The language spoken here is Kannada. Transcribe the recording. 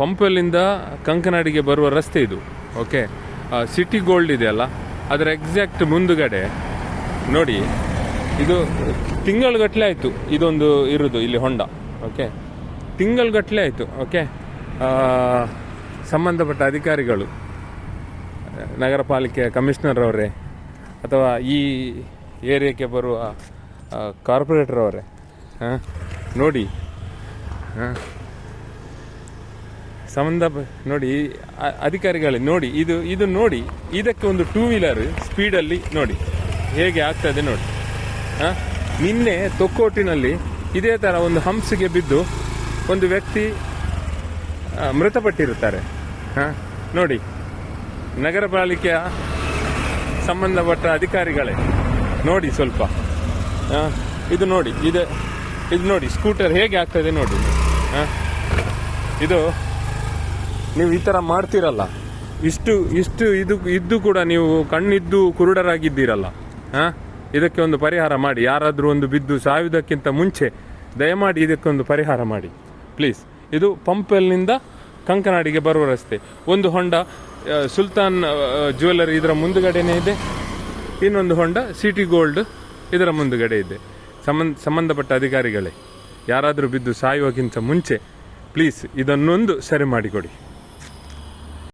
ಪಂಪಲ್ಲಿಂದ ಕಂಕನಾಡಿಗೆ ಬರುವ ರಸ್ತೆ ಇದು ಓಕೆ ಸಿಟಿ ಗೋಲ್ಡ್ ಇದೆಯಲ್ಲ ಅದರ ಎಕ್ಸಾಕ್ಟ್ ಮುಂದುಗಡೆ, ನೋಡಿ, ಇದು ತಿಂಗಳುಗಟ್ಟಲೆ ಆಯಿತು, ಇದೊಂದು ಇರೋದು, ಇಲ್ಲಿ ಹೊಂಡ ಓಕೆ ತಿಂಗಳುಗಟ್ಟಲೆ ಆಯಿತು ಓಕೆ ಸಂಬಂಧಪಟ್ಟ ಅಧಿಕಾರಿಗಳು, ನಗರ ಪಾಲಿಕೆ ಕಮಿಷನರ್ ಅವರೇ, ಅಥವಾ ಈ ಏರಿಯಾಕ್ಕೆ ಬರುವ ಕಾರ್ಪೊರೇಟರ್ ಅವರೇ, ಹಾಂ? ನೋಡಿ, ಹಾಂ? ಸಂಬಂಧ ನೋಡಿ ಅಧಿಕಾರಿಗಳೇ, ನೋಡಿ, ಇದು ಇದು ನೋಡಿ, ಇದಕ್ಕೆ ಒಂದು ಟೂ ವೀಲರ್ ಸ್ಪೀಡಲ್ಲಿ ನೋಡಿ, ಹೇಗೆ ಆಗ್ತದೆ ನೋಡಿ. ಹಾಂ? ನಿನ್ನೆ ತೊಕ್ಕೋಟಿನಲ್ಲಿ ಇದೇ ಥರ ಒಂದು ಹಂಸಿಗೆ ಬಿದ್ದು ಒಂದು ವ್ಯಕ್ತಿ ಮೃತಪಟ್ಟಿರುತ್ತಾರೆ. ಹಾಂ? ನೋಡಿ, ನಗರ ಪಾಲಿಕೆಯ ಸಂಬಂಧಪಟ್ಟ ಅಧಿಕಾರಿಗಳೇ, ನೋಡಿ ಸ್ವಲ್ಪ. ಇದು ನೋಡಿ, ಇದು ಇದು ನೋಡಿ, ಸ್ಕೂಟರ್ ಹೇಗೆ ಆಗ್ತದೆ ನೋಡಿ. ಹಾಂ? ಇದು ನೀವು ಈ ಥರ ಮಾಡ್ತೀರಲ್ಲ. ಇಷ್ಟು ಇಷ್ಟು ಇದು, ಇದ್ದು ಕೂಡ ನೀವು ಕಣ್ಣಿದ್ದು ಕುರುಡರಾಗಿದ್ದೀರಲ್ಲ. ಹಾಂ? ಇದಕ್ಕೆ ಒಂದು ಪರಿಹಾರ ಮಾಡಿ. ಯಾರಾದರೂ ಒಂದು ಬಿದ್ದು ಸಾಯುವುದಕ್ಕಿಂತ ಮುಂಚೆ ದಯಮಾಡಿ ಇದಕ್ಕೊಂದು ಪರಿಹಾರ ಮಾಡಿ. ಪ್ಲೀಸ್ ಇದು ಪಂಪಲ್ನಿಂದ ಕಂಕನಾಡಿಗೆ ಬರುವ ರಸ್ತೆ. ಒಂದು ಹೊಂಡ ಸುಲ್ತಾನ್ ಜ್ಯುವೆಲ್ಲರಿ ಇದರ ಮುಂದುಗಡೆನೇ ಇದೆ. ಇನ್ನೊಂದು ಹೊಂಡ, ಸಿಟಿ ಗೋಲ್ಡ್ ಇದರ ಮುಂದುಗಡೆ ಇದೆ. ಸಂಬಂಧ ಸಂಬಂಧಪಟ್ಟ ಅಧಿಕಾರಿಗಳೇ, ಯಾರಾದರೂ ಬಿದ್ದು ಸಾಯುವಕ್ಕಿಂತ ಮುಂಚೆ ಪ್ಲೀಸ್ ಇದನ್ನೊಂದು ಸರಿ ಮಾಡಿಕೊಡಿ.